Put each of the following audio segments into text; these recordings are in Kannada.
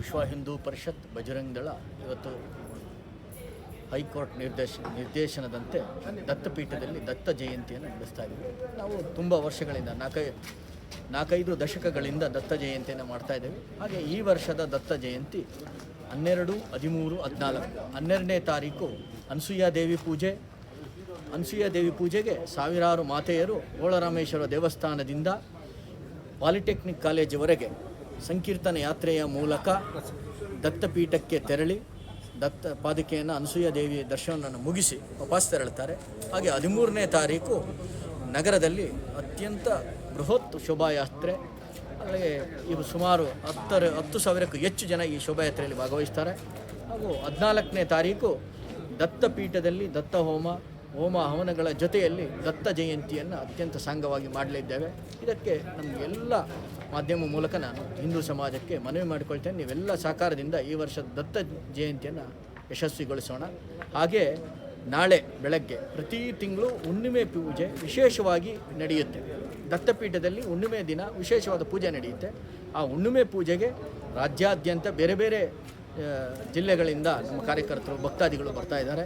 ವಿಶ್ವ ಹಿಂದೂ ಪರಿಷತ್ ಬಜರಂಗ್ ದಳ ಇವತ್ತು ಹೈಕೋರ್ಟ್ ನಿರ್ದೇಶ, ನಿರ್ದೇಶನದಂತೆ ದತ್ತಪೀಠದಲ್ಲಿ ದತ್ತ ಜಯಂತಿಯನ್ನು ನಡೆಸ್ತಾ ಇದ್ದೀವಿ ನಾವು ತುಂಬ ವರ್ಷಗಳಿಂದ, ನಾಲ್ಕೈ, ನಾಲ್ಕೈದು ದಶಕಗಳಿಂದ ದತ್ತ ಜಯಂತಿಯನ್ನು ಮಾಡ್ತಾ ಇದ್ದೇವೆ. ಹಾಗೆ ಈ ವರ್ಷದ ದತ್ತ ಜಯಂತಿ ಹನ್ನೆರಡು, ಹದಿಮೂರು, ಹದಿನಾಲ್ಕು, ಹನ್ನೆರಡನೇ ತಾರೀಕು ಅನಸೂಯ ದೇವಿ ಪೂಜೆ, ಅನಸೂಯ ದೇವಿ ಪೂಜೆಗೆ ಸಾವಿರಾರು ಮಾತೆಯರು ಗೋಳರಾಮೇಶ್ವರ ದೇವಸ್ಥಾನದಿಂದ ಪಾಲಿಟೆಕ್ನಿಕ್ ಕಾಲೇಜಿವರೆಗೆ ಸಂಕೀರ್ತನ ಯಾತ್ರೆಯ ಮೂಲಕ ದತ್ತಪೀಠಕ್ಕೆ ತೆರಳಿ ದತ್ತ ಪಾದಕೆಯನ್ನು ಅನಸೂಯ ದೇವಿ ದರ್ಶನವನ್ನು ಮುಗಿಸಿ ವಾಪಸ್ ತೆರಳುತ್ತಾರೆ. ಹಾಗೆ ಹದಿಮೂರನೇ ತಾರೀಕು ನಗರದಲ್ಲಿ ಅತ್ಯಂತ ಬೃಹತ್ ಶೋಭಾಯಾತ್ರೆ. ಅಲ್ಲಿ ಇವು ಸುಮಾರು ಹತ್ತರ, ಹತ್ತು ಸಾವಿರಕ್ಕೂ ಹೆಚ್ಚು ಜನ ಈ ಶೋಭಾಯಾತ್ರೆಯಲ್ಲಿ ಭಾಗವಹಿಸ್ತಾರೆ. ಹಾಗೂ ಹದಿನಾಲ್ಕನೇ ತಾರೀಕು ದತ್ತಪೀಠದಲ್ಲಿ ದತ್ತ ಹೋಮ ಹೋಮ ಹವನಗಳ ಜೊತೆಯಲ್ಲಿ ದತ್ತ ಜಯಂತಿಯನ್ನು ಅತ್ಯಂತ ಸಾಂಗವಾಗಿ ಮಾಡಲಿದ್ದೇವೆ. ಇದಕ್ಕೆ ನಮಗೆಲ್ಲ ಮಾಧ್ಯಮ ಮೂಲಕ ನಾನು ಹಿಂದೂ ಸಮಾಜಕ್ಕೆ ಮನವಿ ಮಾಡಿಕೊಳ್ತೇನೆ. ನೀವೆಲ್ಲ ಸಹಕಾರದಿಂದ ಈ ವರ್ಷದ ದತ್ತ ಜಯಂತಿಯನ್ನು ಯಶಸ್ವಿಗೊಳಿಸೋಣ. ಹಾಗೆ ನಾಳೆ ಬೆಳಗ್ಗೆ ಪ್ರತಿ ತಿಂಗಳು ಹುಣ್ಣಿಮೆ ಪೂಜೆ ವಿಶೇಷವಾಗಿ ನಡೆಯುತ್ತೆ. ದತ್ತಪೀಠದಲ್ಲಿ ಹುಣ್ಣಿಮೆ ದಿನ ವಿಶೇಷವಾದ ಪೂಜೆ ನಡೆಯುತ್ತೆ. ಆ ಹುಣ್ಣಿಮೆ ಪೂಜೆಗೆ ರಾಜ್ಯಾದ್ಯಂತ ಬೇರೆ ಬೇರೆ ಜಿಲ್ಲೆಗಳಿಂದ ನಮ್ಮ ಕಾರ್ಯಕರ್ತರು, ಭಕ್ತಾದಿಗಳು ಬರ್ತಾ ಇದ್ದಾರೆ.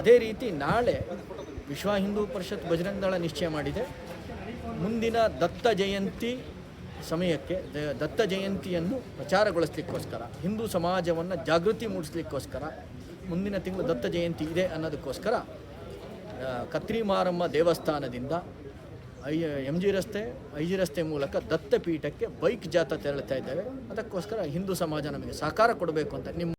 ಅದೇ ರೀತಿ ನಾಳೆ ವಿಶ್ವ ಹಿಂದೂ ಪರಿಷತ್ ಬಜರಂಗ ದಳ ನಿಶ್ಚಯ ಮಾಡಿದೆ. ಮುಂದಿನ ದತ್ತ ಜಯಂತಿ ಸಮಯಕ್ಕೆ ದತ್ತ ಜಯಂತಿಯನ್ನು ಪ್ರಚಾರಗೊಳಿಸ್ಲಿಕ್ಕೋಸ್ಕರ, ಹಿಂದೂ ಸಮಾಜವನ್ನು ಜಾಗೃತಿ ಮೂಡಿಸ್ಲಿಕ್ಕೋಸ್ಕರ, ಮುಂದಿನ ತಿಂಗಳು ದತ್ತ ಜಯಂತಿ ಇದೆ ಅನ್ನೋದಕ್ಕೋಸ್ಕರ ಕತ್ರಿಮಾರಮ್ಮ ಕತ್ರಿ ಮಾರಮ್ಮ ದೇವಸ್ಥಾನದಿಂದ ಐ ಎಂ ಜಿ ರಸ್ತೆ ಐ ಜಿ ರಸ್ತೆ ಮೂಲಕ ದತ್ತಪೀಠಕ್ಕೆ ಬೈಕ್ ಜಾಥಾ ತೆರಳುತ್ತಾ ಇದ್ದೇವೆ. ಅದಕ್ಕೋಸ್ಕರ ಹಿಂದೂ ಸಮಾಜ ನಮಗೆ ಸಹಕಾರ ಕೊಡಬೇಕು ಅಂತ ನಿಮ್ಮ